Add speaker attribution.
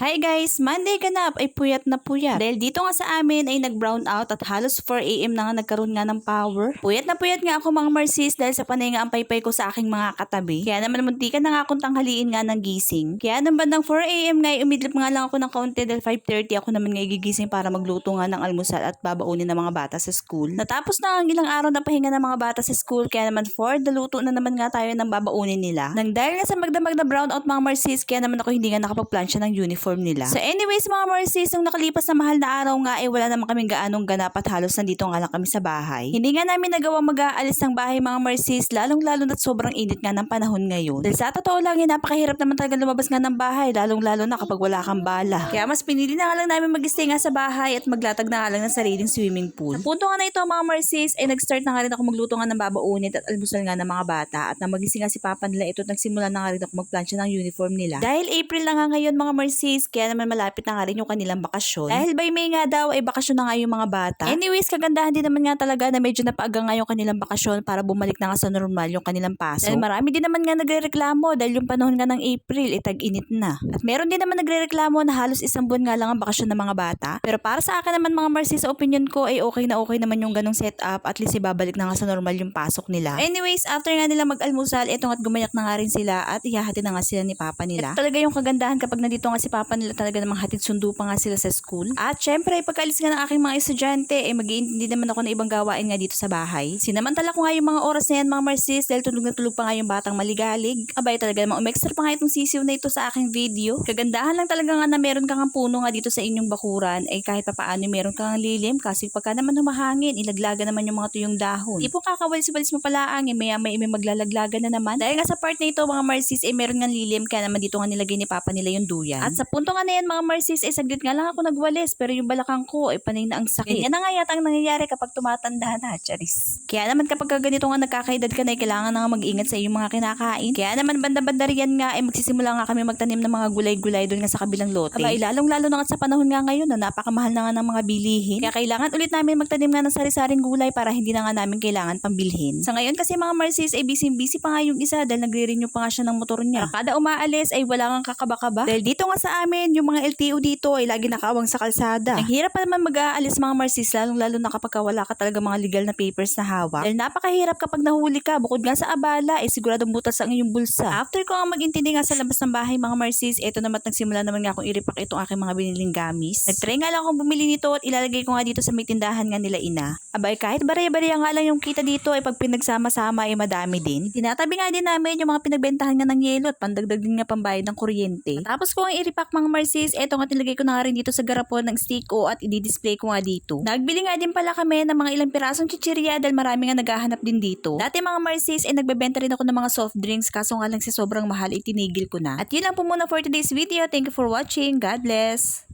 Speaker 1: Hi guys! Monday ganap ay puyat na puyat. Dahil dito nga sa amin ay nag-brown out at halos 4am na nga nagkaroon nga ng power. Puyat na puyat nga ako mga Marcis dahil sa panay nga ang paypay ko sa aking mga katabi. Kaya naman muntikan na nga akong tanghaliin nga ng gising. Kaya nang bandang 4am nga ay umidlip nga lang ako ng kaunti dahil 5.30 ako naman nga gigising para magluto nga ng almusal at babaunin ng mga bata sa school. Natapos na ang ilang araw na pahinga ng mga bata sa school kaya naman for the luto na naman nga tayo ng babaunin nila. Nang dahil nga sa magdamag na brown out mga Marcis kaya naman ako hindi nga nakapagplansya ng uniform nila. So anyways mga Marcis, nung nakalipas na mahal na araw nga eh wala naman kaming gaanong ganap at halos nandito nga lang kami sa bahay. Hindi nga namin nagawa mag-aalis ng bahay mga Marcis lalong lalo na't sobrang init nga ng panahon ngayon. Dahil sa totoo lang eh napakahirap naman talaga lumabas nga ng bahay lalong lalo na kapag wala kang bala. Kaya mas pinili na nga lang namin mag-stay nga sa bahay at maglatag na nga lang ng sariling swimming pool. Sa punto nga na ito mga Marcis ay nag-start na nga rin ako magluto nga ng babaunit at almusal nga ng mga bata at na magising nga si Papa nila ito at nagsimula na nga rin ako magplansya ng uniform nila. Dahil April na nga ngayon mga Marcis kaya naman malapit na nga rin yung kanilang bakasyon. Dahil by May nga daw ay bakasyon na nga yung mga bata. Anyways, kagandahan din naman nga talaga na medyo napaaga nga yung kanilang bakasyon para bumalik na nga sa normal yung kanilang pasok. Dahil marami din naman nga nagrereklamo dahil yung panahon nga ng April ay tag-init na. At meron din naman nagrereklamo na halos isang buwan nga lang ang bakasyon ng mga bata. Pero para sa akin naman mga Marcy, sa opinion ko ay okay na okay naman yung ganong setup at least ibabalik na nga sa normal yung pasok nila. Anyways, after nga nila mag-almusal, eto nga't gumayak na nga rin sila at ihahati na nga sila ni Papa nila. Ito talaga yung kagandahan kapag nandito nga si Papa nila talaga namang hatid sundo pa nga sila sa school. At syempre, pagkalis nga ng aking mga estudyante, eh mag-iintindi naman ako ng ibang gawain nga dito sa bahay. Sinamantala ko nga yung mga oras na yan mga Marcis dahil tulog na tulog pa nga yung batang maligalig. Abay talaga namang umextra pa nga itong sisiw na ito sa aking video. Kagandahan lang talaga nga na meron kang puno nga dito sa inyong bakuran ay kahit pa paano meron kang lilim kasi pagka naman humahangin, ilaglaga naman yung mga tuyong dahon. Di po kakawalis-walis mo pala ang eh, maya may may maglalaglaga na naman. Dahil nga sa part na ito mga Marcis ay meron nga lilim kaya naman dito nga nilagay ni Papa nila yung duyan. At sa punto nga na yan mga Marcis ay saglit nga lang ako nagwalis pero yung balakang ko ay panay na ang sakit. Yan na nga yata ang nangyayari kapag tumatanda na, Charis. Kaya naman kapag ganito nga nagkakaedad ka na, eh, kailangan na nga mag-ingat sa iyong mga kinakain. Kaya naman banda-banda riyan nga ay magsisimula nga kami magtanim ng mga gulay-gulay doon nga sa kabilang lote. Aba, lalong-lalo na nga sa panahon nga ngayon na napakamahal na nga ng mga bilihin. Kaya kailangan ulit namin magtanim nga ng sari-saring gulay para hindi na nga namin kailangan pambilhin. Sa ngayon kasi mga Marcis ay busy-busy pa nga yung isa dahil nagre-renew pa nga siya ng motor niya. Kada umaalis ay wala kang kakaba-kaba. Dahil dito nga sa amin, yung mga LTO dito ay lagi nakaawang sa kalsada. Ang hirap pa naman mag-aalis mga Marcis lalong-lalo na kapag wala ka talaga mga legal na papers na hawak. Dahil napakahirap kapag nahuli ka bukod nga sa abala ay siguradong butas ang iyong bulsa. After ko nga mag-intindi nga sa labas ng bahay mga Marcis, eto naman nagsimula naman nga akong i-repack itong aking mga biniling gamis. Nagtry nga lang akong bumili nito at ilalagay ko nga dito sa may tindahan nga nila ina. Abay kahit barya-barya nga lang yung kita dito ay pag pinagsama-sama ay madami din. Tinatabi nga din namin yung mga pinagbentahan nga ng yelo at pandagdag din nga pambayad ng kuryente. Tapos ko ang i-repack mga Marcis, eto nga nilagay ko na nga rin dito sa garapon ng stick o at i-display ko nga dito. Nagbili nga din pala kami ng mga ilang pirasong chichirya dahil marami nga naghahanap din dito. Dati mga Marcis ay nagbebenta rin ako ng mga soft drinks kaso nga lang sa sobrang mahal itinigil ko na. At yun lang po muna for today's video. Thank you for watching. God bless!